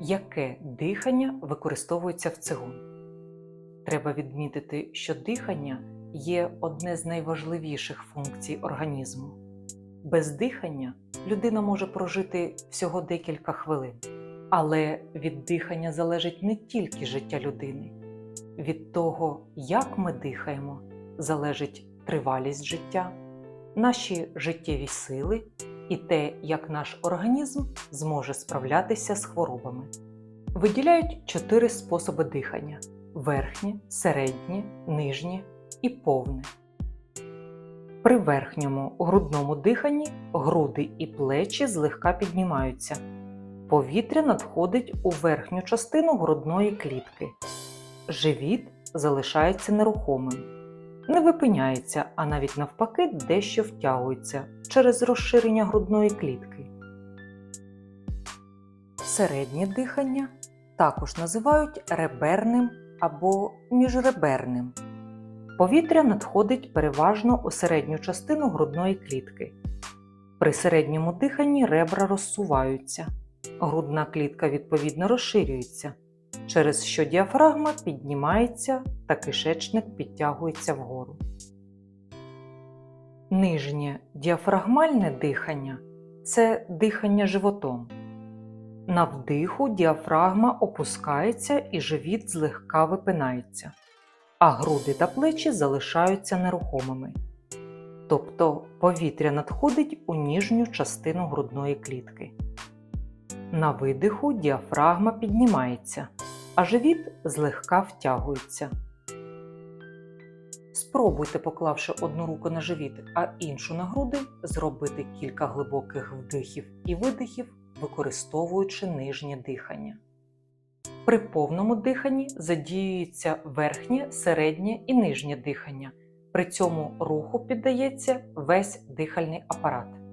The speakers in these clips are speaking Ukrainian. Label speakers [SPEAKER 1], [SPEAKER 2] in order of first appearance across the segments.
[SPEAKER 1] Яке дихання використовується в цигун? Треба відмітити, що дихання є одне з найважливіших функцій організму. Без дихання людина може прожити всього декілька хвилин. Але від дихання залежить не тільки життя людини. Від того, як ми дихаємо, залежить тривалість життя, наші життєві сили і те, як наш організм зможе справлятися з хворобами. Виділяють чотири способи дихання: верхнє, середнє, нижнє і повне. При верхньому грудному диханні груди і плечі злегка піднімаються. Повітря надходить у верхню частину грудної клітки. Живіт залишається нерухомим, не випиняється, а навіть навпаки дещо втягується через розширення грудної клітки. Середнє дихання також називають реберним або міжреберним. Повітря надходить переважно у середню частину грудної клітки. При середньому диханні ребра розсуваються, грудна клітка відповідно розширюється, через що діафрагма піднімається та кишечник підтягується вгору. Нижнє діафрагмальне дихання це дихання животом. На вдиху діафрагма опускається і живіт злегка випинається, а груди та плечі залишаються нерухомими. Тобто повітря надходить у ніжню частину грудної клітки. На видиху діафрагма піднімається, а живіт злегка втягується. Спробуйте, поклавши одну руку на живіт, а іншу на груди, зробити кілька глибоких вдихів і видихів, використовуючи нижнє дихання. При повному диханні задіюється верхнє, середнє і нижнє дихання. При цьому руху піддається весь дихальний апарат.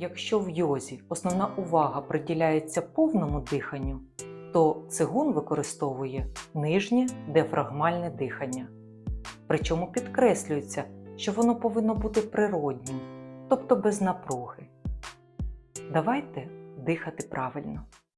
[SPEAKER 1] Якщо в йозі основна увага приділяється повному диханню, то цигун використовує нижнє діафрагмальне дихання. Причому підкреслюється, що воно повинно бути природнім, тобто без напруги. Давайте дихати правильно.